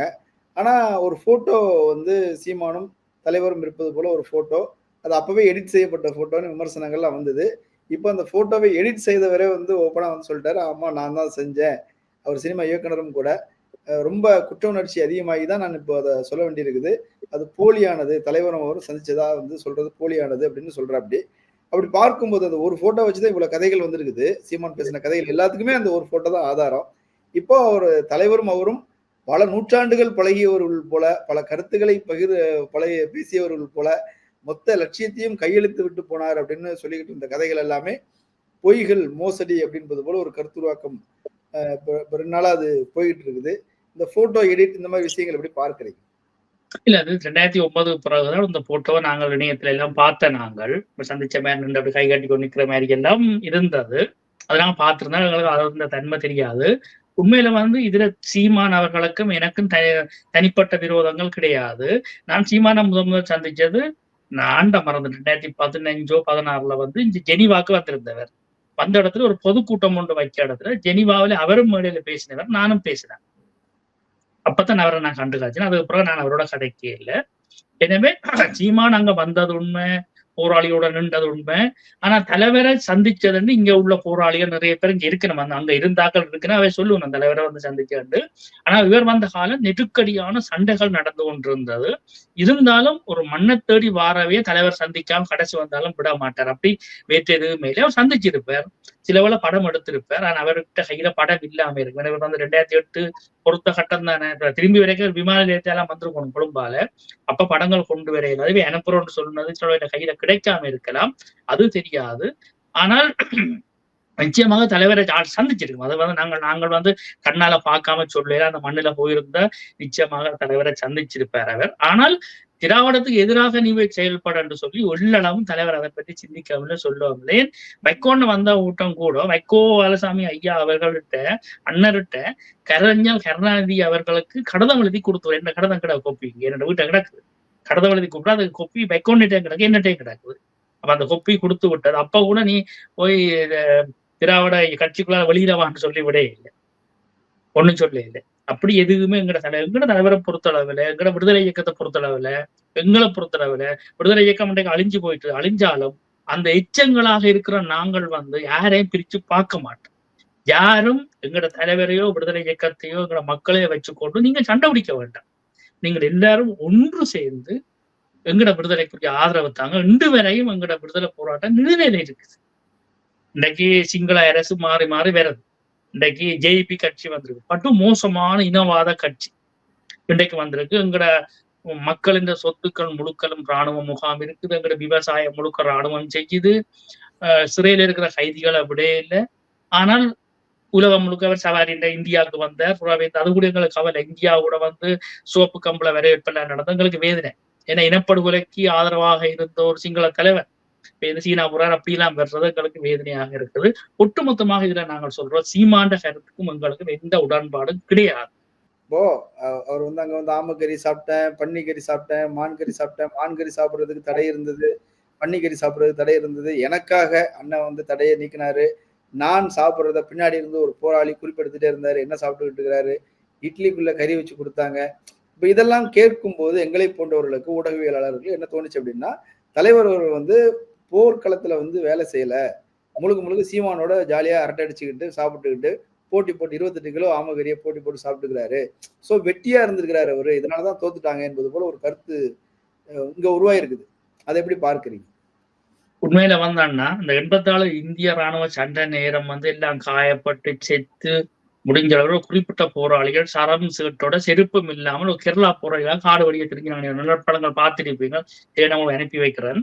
ஆனா ஒரு போட்டோ வந்து சீமானும் தலைவரும் இருப்பது போல ஒரு போட்டோ அது அப்பவே எடிட் செய்யப்பட்ட போட்டோன்னு விமர்சனங்கள்லாம் வந்தது. இப்போ அந்த போட்டோவை எடிட் செய்தவரே வந்து ஓப்பனா வந்து சொல்லிட்டாரு. ஆமா நான் தான் செஞ்சேன். அவர் சினிமா இயக்குனரும் கூட. ரொம்ப குற்ற உணர்ச்சி அதிகமாகி தான் நான் இப்போ அதை சொல்ல வேண்டியிருக்குது. அது போலியானது. தலைவரும் அவரும் சந்திச்சதா வந்து சொல்றது போலியானது அப்படின்னு சொல்றாப்படி அப்படி பார்க்கும்போது அந்த ஒரு போட்டோ வச்சுதான் இவ்வளவு கதைகள் வந்திருக்குது. சீமான் பேசின கதைகள் எல்லாத்துக்குமே அந்த ஒரு போட்டோ தான் ஆதாரம். இப்போ அவர் தலைவரும் அவரும் பல நூற்றாண்டுகள் பழகியவர்கள் போல பல கருத்துக்களை பகிர் பழகிய பேசியவர்கள் போல மொத்த லட்சியத்தையும் கையெழுத்து விட்டு போனார் அப்படின்னு சொல்லிக்கிட்டு இருந்த கதைகள் எல்லாமே பொய்கள் மோசடி அப்படின்பது போல ஒரு கருத்துருவாக்கம் இப்போ ரெண்டு நாளாக அது போயிட்டு இருக்குது இந்த ஃபோட்டோ எடிட் இந்த மாதிரி விஷயங்கள் எப்படி பார்க்குறீங்க? இல்ல அது ரெண்டாயிரத்தி ஒன்பது பிறகுதான் இந்த போட்டோவை நாங்கள் இணையத்துல எல்லாம் பார்த்த நாங்கள். சந்திச்ச மாதிரி நின்று அப்படி கைகட்டி கொண்டு நிக்கிற மாதிரி எல்லாம் இருந்தது. அதெல்லாம் பார்த்துருந்தா எங்களுக்கு அது அந்த தன்மை தெரியாது. உண்மையில வந்து இதுல சீமான் அவர்களுக்கும் எனக்கும் த தனிப்பட்ட விரோதங்கள் கிடையாது. நான் சீமான முதல் முதல் சந்திச்சது நான் மறந்து ரெண்டாயிரத்தி பதினஞ்சோ பதினாறுல வந்து இந்த ஜெனிவாக்கு வந்திருந்தவர். வந்த இடத்துல ஒரு பொதுக்கூட்டம் ஒன்று வைக்க இடத்துல ஜெனிவாவில அவரும் மேடையில பேசினவர் நானும் பேசினேன். அப்பதான் அவரை நான் கண்டு அதுக்கு அதுக்கப்புறம் நான் அவரோட கதைக்கே இல்லை. எனவே சீமான் அங்க வந்தது உண்மை போராளியோட நின்றது உண்மை. ஆனா தலைவரை சந்திச்சதுன்னு இங்க உள்ள போராளிகள் நிறைய பேர் இங்க இருக்கணும். அந்த அங்க இருந்தாக்கள் இருக்குன்னு அவை சொல்லுவோம் அந்த தலைவரை வந்து சந்திச்சு ஆனா இவர் வந்த காலம் நெருக்கடியான சண்டைகள் நடந்து கொண்டிருந்தது. இருந்தாலும் ஒரு மண்ணை தேடி வாரவே தலைவர் சந்திக்காம கடைசி வந்தாலும் விட மாட்டார். அப்படி வேற்று எதுவுமே இல்லை. அவர் சந்திச்சிருப்பார். சிலவள படம் எடுத்திருப்பார். ஆனா அவர்கிட்ட கையில படம் இல்லாம இருக்கு இவர் வந்து ரெண்டாயிரத்தி எட்டு பொறுத்த கட்டம் தானே. திரும்பி வரைக்கும் விமான நிலையத்தெல்லாம் வந்திருக்கணும் கொழும்பால. அப்ப படங்கள் கொண்டு வரையில அதுவே அனுப்புறோம்னு சொன்னது சில கையில கிடைக்காம இருக்கலாம். அது தெரியாது. ஆனால் நிச்சயமாக தலைவரை சந்திச்சிருக்கும் சந்திச்சிருக்கோம். அதை வந்து நாங்கள் நாங்கள் வந்து கண்ணால பார்க்காம சொல்லல அந்த மண்ணுல போயிருந்தா நிச்சயமாக தலைவரை சந்திச்சிருப்பார் அவர். ஆனால் திராவிடத்துக்கு எதிராக நீ செயல்பட என்று சொல்லி உள்ளளவும் தலைவர் அதை பற்றி சிந்திக்கவில்லை சொல்லுவாங்களே வைக்கோன்னு வந்த ஊட்டம் கூட வைக்கோ வேலசாமி ஐயா அவர்கள்ட்ட அண்ணர்கிட்ட கரஞ்சல் கருணாநிதி அவர்களுக்கு கடிதம் எழுதி கொடுத்து என்ன கடிதம் கிட கொப்பி? என்னோட வீட்டை கிடக்குது கடிதம் எழுதி கொடுத்தா அது கொப்பி வைக்கோன்னுட்டே கிடக்கு என்னட்டே கிடக்குது அப்ப அந்த கொப்பி கொடுத்து விட்டது. அப்ப கூட நீ போய் திராவிட கட்சிக்குள்ளார வெளியிடவான்னு சொல்லி விட இல்லை. ஒண்ணும் சொல்ல இல்லை. அப்படி எதுவுமே எங்கட தலை எங்கட தலைவரை பொறுத்தளவில் எங்கட விடுதலை இயக்கத்தை பொறுத்தளவில் எங்களை பொறுத்தளவுல விடுதலை இயக்கம் இன்றைக்கு அழிஞ்சு போயிட்டு அழிஞ்சாலும் அந்த எச்சங்களாக இருக்கிற நாங்கள் வந்து யாரையும் பிரிச்சு பார்க்க மாட்டோம். யாரும் எங்கட தலைவரையோ விடுதலை இயக்கத்தையோ எங்கட மக்களையோ வச்சுக்கொண்டு நீங்க சண்டை பிடிக்க வேண்டாம். நீங்கள் எல்லாரும் ஒன்று சேர்ந்து எங்கட விடுதலைக்குரிய ஆதரவு தாங்க இன்று வரையும் எங்கட விடுதலை போராட்டம் நிலுவையில இருக்குது. இன்னைக்கு சிங்கள அரசு மாறி மாறி வருது இன்றைக்கு ஜேபி கட்சி வந்திருக்கு. பட்டு மோசமான இனவாத கட்சி இன்றைக்கு வந்திருக்கு. எங்கட மக்களின் சொத்துக்கள் முழுக்களும் இராணுவ முகாம் இருக்குது. எங்கட விவசாயம் முழுக்க ராணுவம் செய்யுது. சிறையில் சிறையில இருக்கிற கைதிகள் அப்படியே இல்லை. ஆனால் உலகம் முழுக்க அவர் சவாரி இந்தியாவுக்கு வந்தார். அது கூட எங்களுக்கு கவலை. இந்தியா கூட வந்து சோப்பு கம்பள வரவேற்பெல்லாம் நடந்தது. எங்களுக்கு வேதனை. ஏன்னா இனப்படுகொலைக்கு ஆதரவாக இருந்த ஒரு சிங்கள தலைவர் சீனா புறார் அப்படிலாம் வர்றது எங்களுக்கு வேதனையாக இருக்குது. ஒட்டுமொத்தமாக இதுல நாங்கள் சொல்றோம் சீமாண்ட கருத்துக்கும் எங்களுக்கு எந்த உடன்பாடும் கிடையாது. இப்போ அவர் வந்து அங்க வந்து ஆமக்கறி சாப்பிட்டேன் பன்னிக்கறி சாப்பிட்டேன் மான் கறி சாப்பிட்டேன் மான் கறி சாப்பிடுறதுக்கு தடை இருந்தது பன்னிக்கறி சாப்பிடுறதுக்கு தடை இருந்தது. எனக்காக அண்ணன் வந்து தடையை நீக்கினாரு. நான் சாப்பிடுறத பின்னாடி இருந்து ஒரு போராளி குறிப்பெடுத்துட்டே இருந்தாரு. என்ன சாப்பிட்டுக்கிட்டு இருக்கிறாரு? இட்லிக்குள்ள கறி வச்சு கொடுத்தாங்க. இப்ப இதெல்லாம் கேட்கும் போது எங்களை போன்றவர்களுக்கு ஊடகவியலாளர்களுக்கு என்ன தோணுச்சு அப்படின்னா தலைவர் வந்து போர்க்களத்துல வந்து வேலை செய்யல. முழுக்க முழுக்க சீமானோட ஜாலியா அரட்டை அடிச்சுக்கிட்டு சாப்பிட்டுக்கிட்டு போட்டி போட்டு இருபத்தெட்டு கிலோ ஆமகரியை போட்டி போட்டு சாப்பிட்டுக்கிறாரு. சோ வெட்டியா இருந்திருக்கிறாரு அவரு. இதனாலதான் தோத்துட்டாங்க என்பது போல ஒரு கருத்து இங்கே இங்க உருவாயிருக்குது. அதை எப்படி பார்க்குறீங்க? உண்மையில வந்தான்னா இந்த எண்பத்தாலு இந்திய ராணுவ சண்டை நேரம் வந்து எல்லாம் காயப்பட்டு செத்து முடிஞ்ச அளவு குறிப்பிட்ட போராளிகள் சரம் சீட்டோட செருப்பும் இல்லாமல் கேரளா போராளிகளாக காடு வழியை திரும்பி நல்ல படங்கள் பார்த்துருப்பீங்க. தேனவங்களை அனுப்பி வைக்கிறேன்.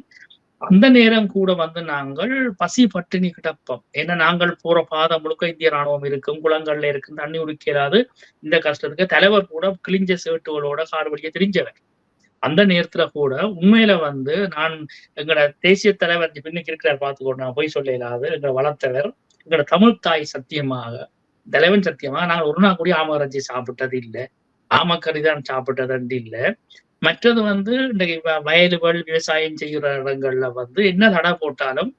அந்த நேரம் கூட வந்து நாங்கள் பசி பட்டினி கிடப்போம். ஏன்னா நாங்கள் போற பாதம் முழுக்க இந்திய ராணுவம் இருக்கும் குளங்கள்ல இருக்கும் தண்ணி உடிக்கிறாது இந்த கஷ்டத்துக்கு தலைவர் கூட கிழிஞ்ச சேட்டுகளோட காடு வழியை தெரிஞ்சவர். அந்த நேரத்துல கூட உண்மையில வந்து நான் எங்களோட தேசிய தலைவர் இன்னைக்கு இருக்கிறார் பார்த்துக்கோ நான் போய் சொல்ல இயலாது எங்களை வளர்த்தவர். எங்களோட தமிழ் தாய் சத்தியமாக தலைவன் சத்தியமாக நான் ஒரு நாள் கூட ஆமகரஞ்சி சாப்பிட்டது இல்லை ஆமக்கறி தான் சாப்பிட்டது இல்லை. மற்றது வந்து இன்றைக்கு வ- வயலுகள் விவசாயம் செய்கிற இடங்கள்ல வந்து என்ன தடை போட்டாலும்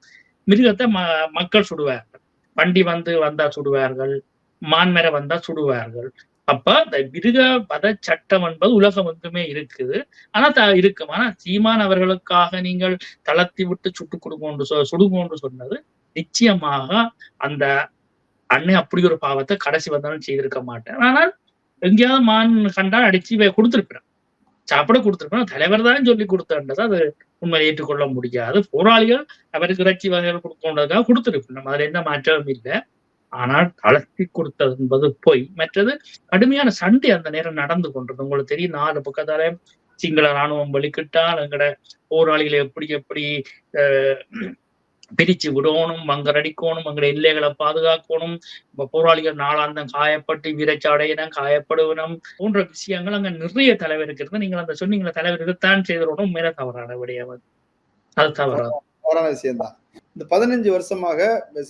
மிருகத்தை ம மக்கள் சுடுவார்கள். வண்டி வந்து வந்தா சுடுவார்கள் மான்மரை வந்தா சுடுவார்கள். அப்ப இந்த மிருக வத சட்டம் என்பது உலகம் எங்குமே இருக்குது. ஆனா த- இருக்கும். ஆனா சீமான் அவர்களுக்காக நீங்கள் தளர்த்தி விட்டு சுட்டு கொடுங்கோன்று சொ சுடுங்கோன்று சொன்னது நிச்சயமாக அந்த அண்ணன் அப்படி ஒரு பாவத்தை கடைசி வந்தாலும் செய்திருக்க மாட்டேன் ஆனால் எங்கேயாவது மான் கண்டால் அடிச்சு கொடுத்துருப்பேன் கொடுத்திருப்பேன் சாப்பிட கொடுத்துருக்கணும் தலைவர் தான் சொல்லி கொடுத்தன்றது அது உண்மை ஏற்றுக்கொள்ள முடியாது. போராளிகள் அவருக்கு இறைச்சி வகைகள் கொடுக்கணுன்றதுக்காக நம்ம அதுல எந்த மாற்றமும் இல்லை. ஆனால் தளர்த்தி கொடுத்தது என்பது பொய். மற்றது கடுமையான சண்டை அந்த நேரம் நடந்து கொண்டது உங்களுக்கு தெரியும் நாலு பக்கத்தால சிங்கள ராணுவம் வெளிக்கிட்டால் எங்கட போராளிகளை எப்படி எப்படி பிரிச்சு விடணும் அங்க அடிக்கணும் அங்க எல்லைகளை பாதுகாக்கணும். இப்ப போராளிகள் நாளாந்தம் காயப்பட்டு வீரச்சாடையினம் காயப்படுவனம் போன்ற விஷயங்கள் அங்க நிறைய தலைவர் இருக்கிறது நீங்கள் அந்த சொன்னீங்களா தலைவர் இதுதான் செய்தோட மேல தவறான விடயம் அது. தவறான விஷயம்தான். இந்த பதினஞ்சு வருஷமாக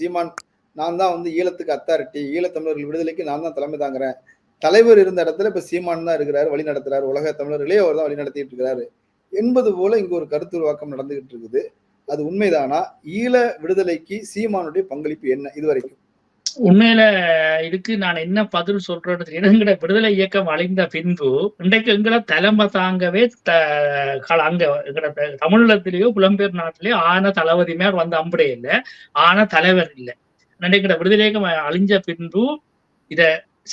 சீமான் நான் தான் வந்து ஈழத்துக்கு அத்தாரிட்டி ஈழத்தமிழர்கள் விடுதலைக்கு நான் தான் தலைமை தாங்குறேன். தலைவர் இருந்த இடத்துல இப்ப சீமான் தான் இருக்கிறாரு வழி நடத்துறாரு. உலக தமிழர்களே அவர் தான் வழி நடத்திட்டு இருக்கிறாரு. என்பது போல இங்க ஒரு கருத்து உருவாக்கம் நடந்துகிட்டு இருக்குது. அது உண்மைதானா? ஈழ விடுதலைக்கு சீமானுடைய பங்களிப்பு என்ன இதுவரைக்கும்? உண்மையில இதுக்கு நான் என்ன பதில் சொல்றேன்னு தெரியும் எங்கட விடுதலை இயக்கம் அழிந்த பின்பு இன்றைக்கு எங்களை தலைமை தாங்கவே த அங்க எங்கட தமிழகத்திலேயோ புலம்பெயர் நாட்டிலேயோ ஆன தளபதி மேல் வந்து அம்புடைய இல்லை. ஆன தலைவர் இல்லை. இன்றைக்கு விடுதலை இயக்கம் அழிஞ்ச பின்பு இத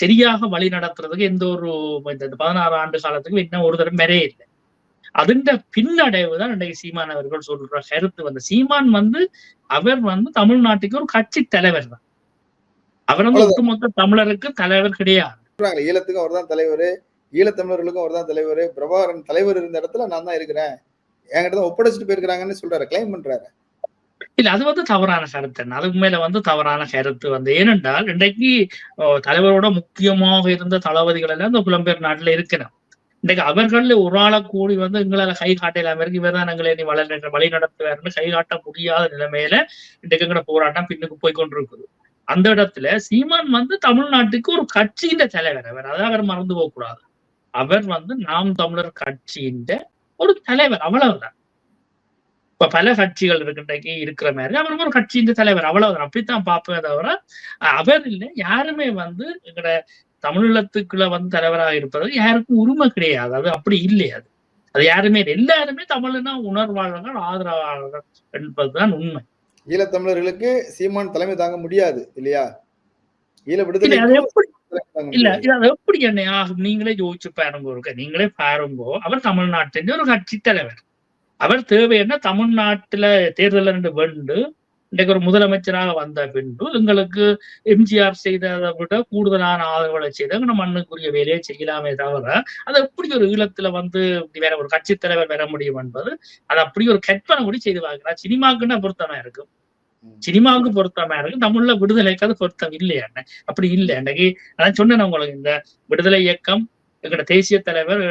சரியாக வழி நடத்துறதுக்கு எந்த ஒரு இந்த பதினாறு ஆண்டு காலத்துக்கு இன்னும் ஒரு தடவை மெரே இல்லை. அதுண்ட பின்னடைவு தான் இன்றைக்கு சீமான் அவர்கள் சொல்ற கருத்து வந்து. சீமான் வந்து அவர் வந்து தமிழ்நாட்டுக்கு ஒரு கட்சி தலைவர் தான். அவர் வந்து ஒட்டுமொத்த தமிழருக்கு தலைவர் கிடையாது. ஈழத்துக்கும் அவர் தான் தலைவர் ஈழத்தமிழர்களுக்கும் அவர் தான் தலைவர் பிரபாகரன் தலைவர் இருந்த இடத்துல நான் தான் இருக்கிறேன். என்கிட்ட தான் ஒப்படைச்சிட்டு போயிருக்கிறாங்கன்னு சொல்றாரு கிளைம் பண்றாரு. இல்ல அது வந்து தவறான கருத்து. அதுக்கு மேல வந்து தவறான கருத்து வந்து. ஏனென்றால் இன்றைக்கு தலைவரோட முக்கியமாக இருந்த தளபதிகள் எல்லாம் இந்த புலம்பெயர் நாட்டுல இருக்கிறோம் இன்றைக்கு அவர்கள்ல ஒரு ஆளை கூடி வந்து எங்களால கை காட்டலாம இருக்கு இவர் தான் எங்களை நீ வளர வழி நடத்துவாருன்னு கை காட்ட முடியாத நிலைமையில இன்றைக்கு எங்கட போராட்டம் பின்னுக்கு போய் கொண்டிருக்குது. அந்த இடத்துல சீமான் வந்து தமிழ்நாட்டுக்கு ஒரு கட்சியின் தலைவர். அவர் அதை அவர் மறந்து போக கூடாது. அவர் வந்து நாம் தமிழர் கட்சியின் ஒரு தலைவர். அவ்வளவுதான். இப்ப பல கட்சிகள் இருக்கின்றக்கு இருக்கிற மாதிரி அவர் ஒரு கட்சியின் தலைவர். அவ்வளவுதான். அப்படித்தான் பார்ப்பேன் தவிர அவர் இல்லை. யாருமே வந்து எங்கட தமிழீழத்துக்குள்ள வந்து தலைவராக இருப்பது யாருக்கும் உரிமை கிடையாது. அது அப்படி இல்லை அது. அது யாருமே. எல்லாருமே தமிழ்னா உணர்வாளர்கள் ஆதரவாளர்கள் என்பதுதான் உண்மை. ஈழத்தமிழர்களுக்கு சீமான் தலைமை தாங்க முடியாது இல்லையா? ஈழ இல்ல விடுதலை அது எப்படி தாங்க இல்ல முடியாது. இது அது எப்படி என்ன ஆகும்? நீங்களே யோசிச்சு பாருங்க ஒருக்க நீங்களே பாருங்கோ. அவர் தமிழ்நாட்டின் ஒரு கட்சி தலைவர். அவர் தேவை என்ன? தமிழ்நாட்டுல தேர்தல் ரெண்டு வெண்டு இன்றைக்கு ஒரு முதலமைச்சராக வந்த பின்பு எங்களுக்கு எம்ஜிஆர் செய்ததை விட கூடுதலான ஆதரவுகளை செய்த நம்ம மண்ணுக்குரிய வேலையை செய்யலாமே தவிர அது எப்படி ஒரு ஈழத்துல வந்து வேற ஒரு கட்சி தலைவர் வர முடியும் என்பது அது அப்படி ஒரு கற்பனை கூட செய்து பார்க்கிறா சினிமாக்குன்னா பொருத்தமா இருக்கும். சினிமாவுக்கு பொருத்தமா இருக்கு. தமிழ்ல விடுதலைக்கு அது பொருத்தம் இல்லையா அப்படி இல்லை. இன்னைக்கு நான் சொன்னேன் உங்களுக்கு இந்த விடுதலை இயக்கம் எங்களோட தேசிய தலைவர்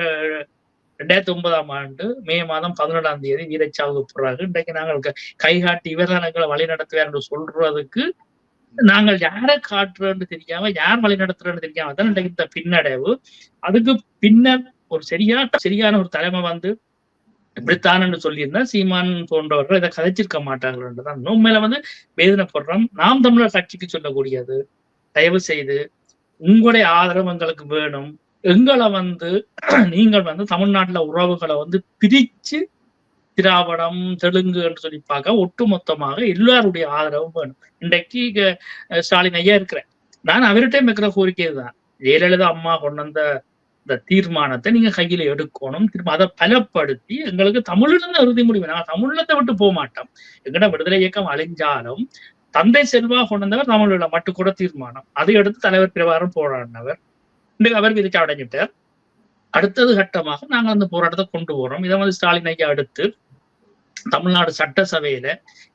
ரெண்டாயிரத்தி ஒன்பதாம் ஆண்டு மே மாதம் பதினேழாம் தேதி வீரச்சாவுக்கு போடுறாங்க இன்றைக்கு நாங்கள் கைகாட்டி இவர்தான் எங்களை வழி நடத்துவார் என்று சொல்றதுக்கு நாங்கள் யாரை காட்டுறோம்னு தெரியாம யார் வழி நடத்துறோம்னு தெரியாம தான் இன்றைக்கு இந்த பின்னடைவு. அதுக்கு பின்னர் ஒரு சரியா சரியான ஒரு தலைமை வந்து இப்படித்தான்னு சொல்லியிருந்தா சீமான் போன்றவர்கள் இதை கதைச்சிருக்க மாட்டார்கள் என்றுதான் உண்மையில வந்து வேதனைப்படுறோம். நாம் தமிழர் கட்சிக்கு சொல்லக்கூடியது தயவு செய்து உங்களுடைய ஆதரவு எங்களுக்கு வேணும். எங்களை வந்து நீங்கள் வந்து தமிழ்நாட்டுல உறவுகளை வந்து பிரிச்சு திராவிடம் தெலுங்கு என்று சொல்லி பார்க்க ஒட்டுமொத்தமாக எல்லாருடைய ஆதரவும் வேணும். இன்றைக்கு இங்க, ஸ்டாலின் ஐயா இருக்கிறேன் நான் அவர்கிட்ட வைக்கிற கோரிக்கை தான். ஜெயலலிதா அம்மா கொண்டு வந்த இந்த தீர்மானத்தை நீங்க கையில எடுக்கணும். திரும்ப அதை பலப்படுத்தி எங்களுக்கு தமிழிலிருந்து இறுதி முடிவு. நாங்கள் தமிழத்தை விட்டு போக மாட்டோம். எங்கட விடுதலை இயக்கம் அழிஞ்சாலும் தந்தை செல்வா கொண்டு வந்தவர் தமிழில் மட்டும் கூட தீர்மானம். அதை எடுத்து தலைவர் பிரபாரம் போராடினவர். அவர் விதிக்க அடைஞ்சிட்டார் அடுத்தது கட்டமாக நாங்க அந்த போராட்டத்தை கொண்டு போறோம். இதை வந்து ஸ்டாலின் அடுத்து தமிழ்நாடு சட்டசபையில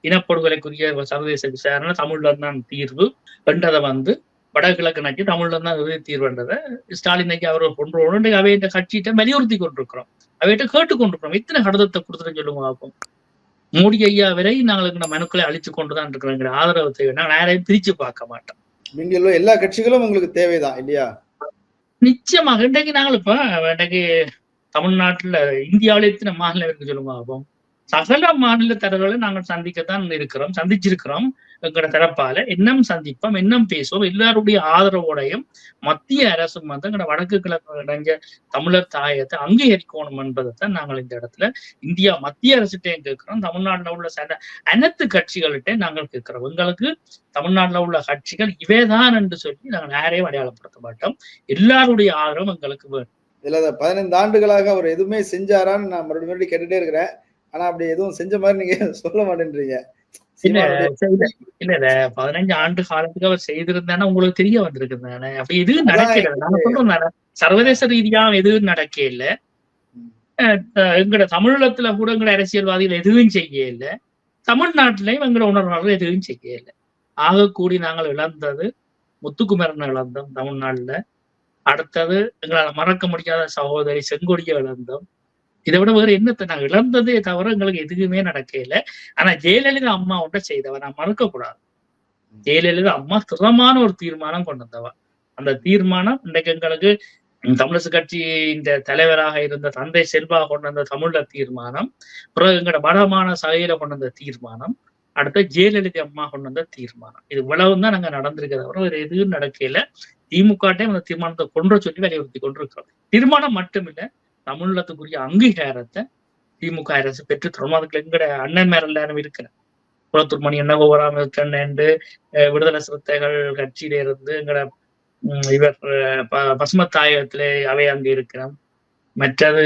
இனப்படுகொலைக்குரிய சர்வதேச விசாரணை தமிழ்ல தான் தீர்வு என்றதை வந்து வடகிழக்கு நோக்கி தமிழ்ல தான் இறுதி தீர்வுன்றதை ஸ்டாலின் ஐயா அவர் கொண்டு வரணும் அவை இந்த கட்சியிட்ட வலியுறுத்தி கொண்டிருக்கிறோம். அவையிட்ட கேட்டு கொண்டிருக்கிறோம் இத்தனை கடிதத்தை கொடுத்துட்டு சொல்லுங்க பார்ப்போம் மோடி ஐயா வரை நாங்கள் இந்த மனுக்களை அழிச்சு கொண்டுதான் இருக்கிறோம் எங்களுடைய ஆதரவு தேவை. நாங்கள் யாரையும் பிரிச்சு பார்க்க மாட்டோம். நீங்க எல்லா கட்சிகளும் உங்களுக்கு தேவைதான் இல்லையா? நிச்சயமாக இன்றைக்கு நாங்கள் இப்ப இன்றைக்கு தமிழ்நாட்டுல இந்தியாவிலே எத்தனை மாநிலம் இருக்கு சொல்லுங்க அப்போ சகல மாநில தலைவர்களை நாங்கள் சந்திக்கத்தான் இருக்கிறோம் சந்திச்சிருக்கிறோம். எங்களோட தரப்பால இன்னும் சந்திப்போம் இன்னும் பேசுவோம். எல்லாருடைய ஆதரவோடையும் மத்திய அரசு வந்து எங்களோட வடக்கு கிழக்கு இடைஞ்ச தமிழர் தாயத்தை அங்கீகரிக்கணும் என்பதைத்தான் நாங்கள் இந்த இடத்துல இந்தியா மத்திய அரசுகிட்டையும் கேட்கிறோம். தமிழ்நாட்டில் உள்ள சில அனைத்து கட்சிகள்கிட்ட நாங்கள் கேட்கிறோம். எங்களுக்கு தமிழ்நாட்டில் உள்ள கட்சிகள் இவைதான் என்று சொல்லி நாங்கள் யாரையும் அடையாளப்படுத்த மாட்டோம். எல்லாருடைய ஆதரவும் எங்களுக்கு வேணும். இதுல பதினைந்து ஆண்டுகளாக அவர் எதுவுமே செஞ்சாரான்னு நான் மறுபடியும் மறுபடியும் கேட்டுட்டே இருக்கிறேன். ஆனா அப்படி எதுவும் செஞ்ச மாதிரி நீங்க சொல்ல மாட்டேன்றீங்க. இல்ல இல்ல, பதினஞ்சு ஆண்டு காலத்துக்கு அவர் செய்திருந்தானே உங்களுக்கு தெரிய வந்திருக்கு தானே அப்படி எதுவும் தானே, சர்வதேச ரீதியா எதுவும் நடக்க இல்ல எங்கட தமிழீழத்துல கூட எங்கட அரசியல்வாதிகள் எதுவும் செய்ய இல்ல தமிழ்நாட்டிலையும் எங்கட உணர்வாளர்கள் எதுவும் செய்ய இல்ல ஆக கூடி நாங்கள் இழந்தது முத்துக்குமரன் இழந்தோம் தமிழ்நாட்டுல. அடுத்தது எங்களால மறக்க முடியாத சகோதரி செங்கொடியை இழந்தோம். இதை விட வேற என்னத்தை நாங்க இழந்ததே தவிர எங்களுக்கு எதுவுமே நடக்கல. ஆனா ஜெயலலிதா அம்மா ஒன்றை செய்தவ நான் மறக்க கூடாது ஜெயலலிதா அம்மா திறமான ஒரு தீர்மானம் கொண்டு வந்தவ. அந்த தீர்மானம் இன்றைக்கு எங்களுக்கு தமிழரசு கட்சி இந்த தலைவராக இருந்த தந்தை செல்வா கொண்டு வந்த தமிழ்ல தீர்மானம் பிறகு எங்களோட வடமான சகையில கொண்டு வந்த தீர்மானம் அடுத்து ஜெயலலிதா அம்மா கொண்டு வந்த தீர்மானம். இது இவ்வளவு தான் நாங்க நடந்திருக்கிறத தவிர வேற எதுவும் நடக்கல. திமுக அந்த தீர்மானத்தை கொண்டு வர சொல்லி வலியுறுத்தி கொண்டிருக்கிறோம். தீர்மானம் மட்டுமில்ல தமிழத்துக்குரிய அங்கீகாரத்தை திமுக அரசு பெற்று தரும். அதுக்கு எங்கட அண்ணன் எல்லாரும் இருக்கிறேன் குளத்தூர் மணி என்ன கோவராம இருக்கண்டு விடுதலை சிறுத்தைகள் கட்சியில இருந்து எங்கட இவர் அஹ், அவை அங்க இருக்கிறோம் மற்றது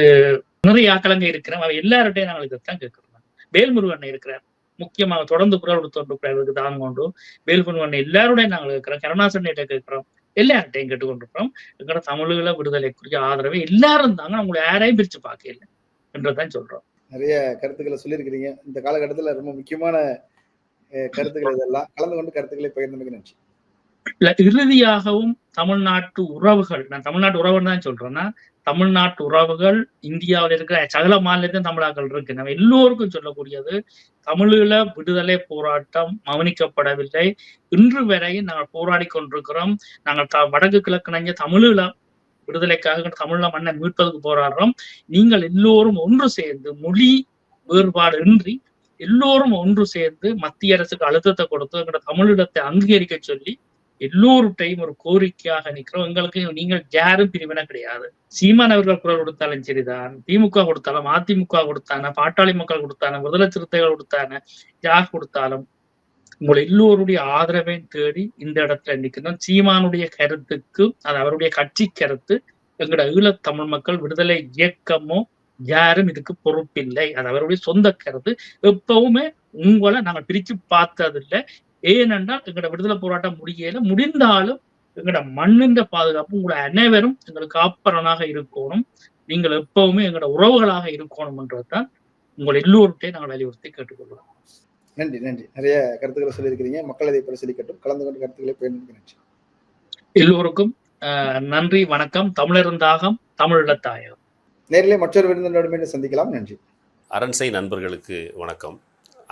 நிறைய ஆக்கள் இருக்கிறோம் அவை எல்லார்ட்டையும் நாங்கள் இதைத்தான் கேட்கிறோம். வேல்முருகன் இருக்கிறார். முக்கியமாக தொடர்ந்து குரல் கொடுத்தோன்று தான் கொண்டு. வேல்முருகன் எல்லாருடைய நாங்கள் கேட்கிறோம் கருணாசன் கேட்கிறோம். எல்லார்கிட்டையும் கேட்டுக்கொண்டிருக்கிறோம். எங்களோட தமிழீழ விடுதலைக்குரிய ஆதரவை எல்லாரும் இருந்தாங்க நம்மளை யாரையும் பிரிச்சு பார்க்கல என்றதான் சொல்றோம். நிறைய கருத்துக்களை சொல்லியிருக்கிறீங்க. இந்த காலகட்டத்துல ரொம்ப முக்கியமான கருத்துக்கள் இதெல்லாம். கலந்து கொண்டு கருத்துக்களை பகிர்ந்தமைக்கு நன்றி. இறுதியாகவும் தமிழ்நாட்டு உறவுகள் நான் தமிழ்நாட்டு உறவுன்னு தான் சொல்றேன்னா தமிழ்நாட்டு உறவுகள் இந்தியாவில் இருக்கிற சகல மாநிலத்தையும் தமிழாக்கள் இருக்கு. நம்ம எல்லோருக்கும் சொல்லக்கூடியது தமிழீழ விடுதலை போராட்டம் கவனிக்கப்படவில்லை இன்று வரையும் நாங்கள் போராடி கொண்டிருக்கிறோம். நாங்கள் த- வடக்கு கிழக்கிணங்க தமிழீழ விடுதலைக்காக தமிழ்ல மண்ணை மீட்பதற்கு போராடுறோம். நீங்கள் எல்லோரும் ஒன்று சேர்ந்து மொழி வேறுபாடு இன்றி எல்லோரும் ஒன்று சேர்ந்து மத்திய அரசுக்கு அழுத்தத்தை கொடுத்து எங்களோட தமிழிடத்தை அங்கீகரிக்க சொல்லி எல்லோருட்டையும் ஒரு கோரிக்கையாக நிற்கிறோம் எங்களுக்கு நீங்கள் யாரும் பிரிவினை கிடையாது. சீமான் அவர்கள் குரல் கொடுத்தாலும் சரிதான். திமுக கொடுத்தாலும் அதிமுக கொடுத்தான பாட்டாளி மக்கள் கொடுத்தான விடுதலை சிறுத்தைகள் கொடுத்தான யார் கொடுத்தாலும் உங்களை எல்லோருடைய ஆதரவையும் தேடி இந்த இடத்துல நிற்கிறோம் சீமானுடைய கருத்துக்கு அது அவருடைய கட்சி கருத்து எங்களோட ஈழத் தமிழ் மக்கள் விடுதலை இயக்கமோ யாரும் இதுக்கு பொறுப்பில்லை. அது அவருடைய சொந்த கருத்து. எப்பவுமே உங்களை நாங்கள் பிரிச்சு பார்த்ததில்லை. ஏனென்றால் எங்களோட விடுதலை போராட்டம் முடியல முடிந்தாலும் எங்களோட மண்ணின் பாதுகாப்பு உங்களை அனைவரும் எங்களுக்கு காப்பரனாக இருக்கணும். நீங்கள் எப்பவுமே எங்களோட உறவுகளாக இருக்கணும் என்றதுதான் உங்கள் எல்லோருட்டையும் நாங்கள் வலியுறுத்தி கேட்டுக்கொள்கிறோம். நன்றி நன்றி. நிறைய கருத்துக்களை சொல்லியிருக்கிறீங்க. மக்கள் இதை பரிசீலிக்கட்டும் கலந்து கொண்டு கருத்துக்களை நன்றி. எல்லோருக்கும் ஆஹ், நன்றி வணக்கம். தமிழருந்தாகம் தமிழத்தாயம் நேரிலே மற்றொரு விருந்தினரோடு மீண்டும் சந்திக்கலாம். நன்றி. அரண்சை நண்பர்களுக்கு வணக்கம்.